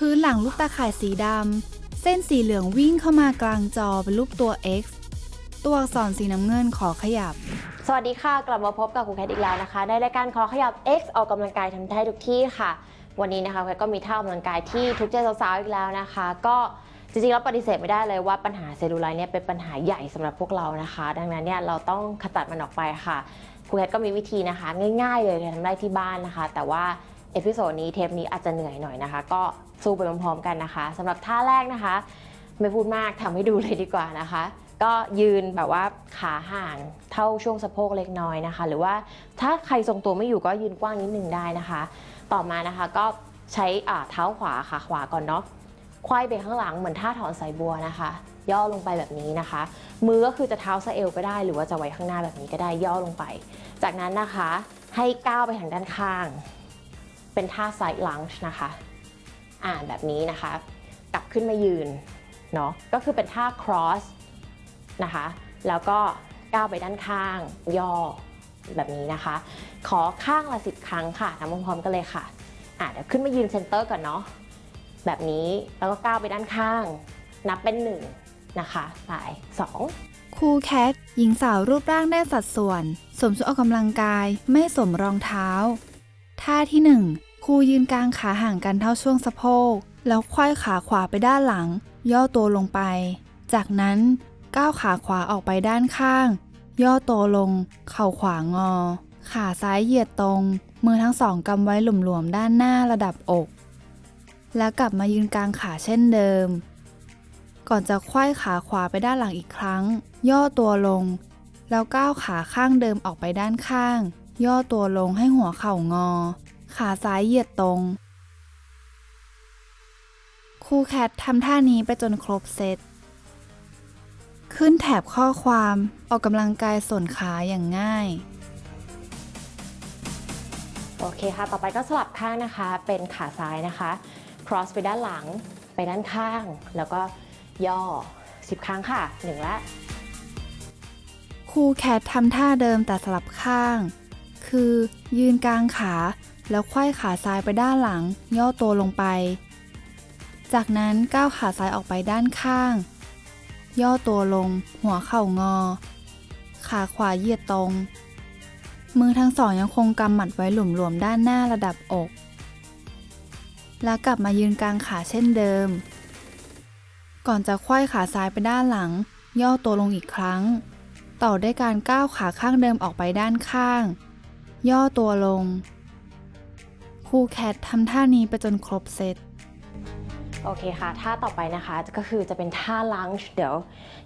พื้นหลังลูกตาข่ายสีดำ เส้นสีเหลืองวิ่งเข้ามากลางจอเป็นรูปตัว X ตัวอักษรสีน้ำเงินขอขยับ สวัสดีค่ะ กลับมาพบกับครูแคทอีกแล้วนะคะ ในรายการขอขยับ X ออกกำลังกายทำได้ทุกที่ค่ะ วันนี้นะคะแคทก็มีท่าออกกำลังกายที่ทุกใจสาวๆอีกแล้วนะคะ ก็จริงๆแล้วปฏิเสธไม่ได้เลยว่าปัญหาเซลลูไลท์เนี่ยเป็นปัญหาใหญ่สำหรับพวกเรานะคะ ดังนั้นเนี่ยเราต้องขจัดมันออกไปค่ะครูแคทก็มีวิธีนะคะ ง่าย ๆ เลยทำได้ที่บ้านนะคะ แต่ว่า เอพิโซดนี้เทปนี้อาจจะเหนื่อยหน่อยนะคะ ก็สู้ไปพร้อมๆกันนะคะสำหรับท่าแรกนะคะ ไม่พูดมากทำให้ดูเลยดีกว่านะคะ ก็ยืนแบบว่าขาห่างเท่าช่วงสะโพกเล็กน้อยนะคะ หรือว่าถ้าใครทรงตัวไม่อยู่ก็ยืนกว้างนิดนึงได้นะคะ ต่อมานะคะก็ใช้อ่าเท้าขวาขาขวาก่อนเนาะควายไปข้างหลังเหมือนท่าถอนสายบัวนะคะ ย่อลงไปแบบนี้นะคะ มือก็คือจะเท้าสะเอวก็ได้ หรือว่าจะไว้ข้างหน้าแบบนี้ก็ได้ย่อลงไป จากนั้นนะคะให้ก้าวไปทางด้านข้าง เป็นท่าไซด์ลังช์นะคะ อ่าแบบนี้นะคะ กลับขึ้นมายืนเนาะก็คือเป็นท่า cross นะคะ แล้วก็ก้าวไปด้านข้าง ย่อแบบนี้นะคะ ขอข้างละ10ครั้งค่ะทำพร้อมๆกันเลยค่ะอะเดี๋ยวขึ้นมายืนเซนเตอร์ก่อนเนาะแบบนี้แล้วก็ก้าวไปด้านข้าง นับเป็น1นงนะคะสาย2ครูแคทหญิงสาวรูปร่างได้สัดส่วน สมชุดออกกำลังกายไม่สวมรองเท้า ท่าที่1 ครูยืนกลางขาห่างกันเท่าช่วงสะโพก แล้วควายขาขวาไปด้านหลัง ย่อตัวลงไป จากนั้นก้าวขาขวาออกไปด้านข้าง ย่อตัวลง เข่าขวางอ ขาซ้ายเหยียดตรง มือทั้งสองกำไว้หลวมๆด้านหน้าระดับอก แล้วกลับมายืนกลางขาเช่นเดิม ก่อนจะไขว้ขาขวาไปด้านหลังอีกครั้ง ย่อตัวลง แล้วก้าวขาข้างเดิมออกไปด้านข้าง ย่อตัวลงให้หัวเข่างอ ขาซ้ายเหยียดตรง ครูแคททำท่านี้ไปจนครบเซต ขึ้นแถบข้อความออกกำลังกายส่วนขาอย่างง่าย โอเคค่ะ ต่อไปก็สลับข้างนะคะ เป็นขาซ้ายนะคะ cross ไปด้านหลัง ไปด้านข้าง แล้วก็ย่อ 10 ครั้งค่ะหนึ่งละครูแคททำท่าเดิมแต่สลับข้าง คือยืนกลางขา แล้วไขว้ขาซ้ายไปด้านหลัง ย่อตัวลงไป จากนั้นก้าวขาซ้ายออกไปด้านข้าง ย่อตัวลง หัวเข่างอ ขาขวาเหยียดตรง มือทั้งสองยังคงกำหมัดไว้หลวมๆด้านหน้าระดับอก แล้วกลับมายืนกลางขาเช่นเดิม ก่อนจะไขว้ขาซ้ายไปด้านหลัง ย่อตัวลงอีกครั้ง ต่อด้วยการก้าวขาข้างเดิมออกไปด้านข้าง ย่อตัวลง ครูแคททำท่านี้ไปจนครบเซตโอเคค่ะ ท่าต่อไปนะคะก็คือจะเป็นท่าลังช์เดี๋ยว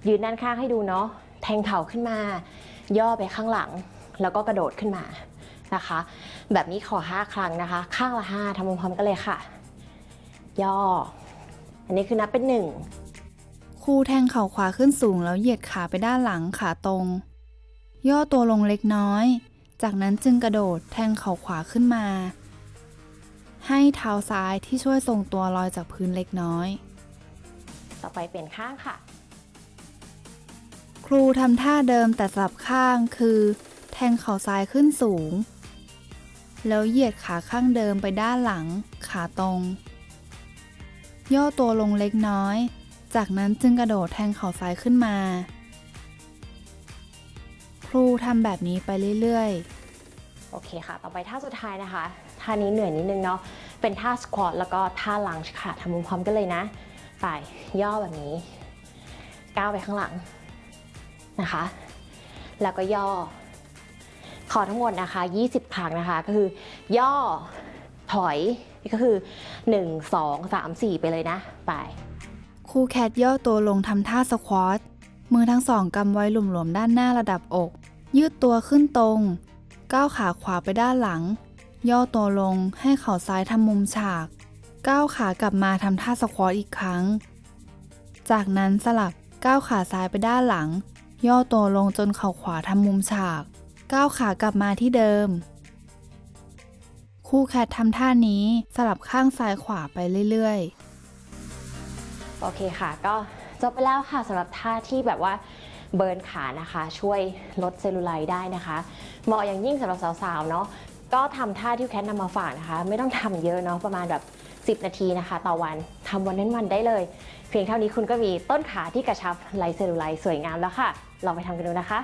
ยืนด้านข้างให้ดูเนาะ แทงเข่าขึ้นมา ย่อไปข้างหลัง แล้วก็กระโดดขึ้นมานะคะ แบบนี้ขอ 5 ครั้งนะคะ ข้างละ 5ทำพร้อมๆกันเลยค่ะ ย่อ อันนี้คือนับเป็น 1ครูแทงเข่าขวาขึ้นสูงแล้วเหยียดขาไปด้านหลังขาตรง ย่อตัวลงเล็กน้อย จากนั้นจึงกระโดดแทงเข่าขวาขึ้นมา ให้เท้าซ้ายที่ช่วยทรงตัวลอยจากพื้นเล็กน้อย ต่อไปเปลี่ยนข้างค่ะ ครูทำท่าเดิมแต่สลับข้างคือ แทงเข่าซ้ายขึ้นสูง แล้วเหยียดขาข้างเดิมไปด้านหลัง ขาตรง ย่อตัวลงเล็กน้อย จากนั้นจึงกระโดดแทงเข่าซ้ายขึ้นมา ครูทำแบบนี้ไปเรื่อย โอเคค่ะ ต่อไปท่าสุดท้ายนะคะ ท่านี้เหนื่อยนิดนึงเนาะ เป็นท่าสควอตแล้วก็ท่าลังค่ะทำพร้อมกันเลยนะไปย่อแบบนี้ ก้าวไปข้างหลังนะคะ แล้วก็ย่อ ขอทั้งหมดนะคะ 20 ครั้งนะคะ ก็คือย่อ ถอยนี่ก็คือ 1 2 3 4 ไปเลยนะ ไปครูแคทย่อตัวลงทำท่าสควอต มือทั้งสองกำไว้หลวมๆด้านหน้าระดับอก ยืดตัวขึ้นตรง ก้าวขาขวาไปด้านหลัง ย่อตัวลงให้เข่าซ้ายทำมุมฉาก ก้าวขากลับมาทำท่าสควอตอีกครั้ง จากนั้นสลับก้าวขาซ้ายไปด้านหลัง ย่อตัวลงจนเข่าขวาทำมุมฉาก ก้าวขากลับมาที่เดิม คู่แคททำท่านี้สลับข้างซ้ายขวาไปเรื่อยๆ โอเคค่ะ ก็จบไปแล้วค่ะสำหรับท่าที่แบบว่า เบิร์นขานะคะ ช่วยลดเซลลูไลท์ได้นะคะ เหมาะอย่างยิ่งสำหรับสาวๆเนาะก็ทำท่าที่แคทนำมาฝากนะคะ ไม่ต้องทำเยอะเนาะประมาณแบบ 10 นาทีนะคะ ต่อวันทำวันเว้นวันได้เลย เพียงเท่านี้คุณก็มีต้นขาที่กระชับไรเซลลูไลท์สวยงามแล้วค่ะลองไปทำกันดูนะคะ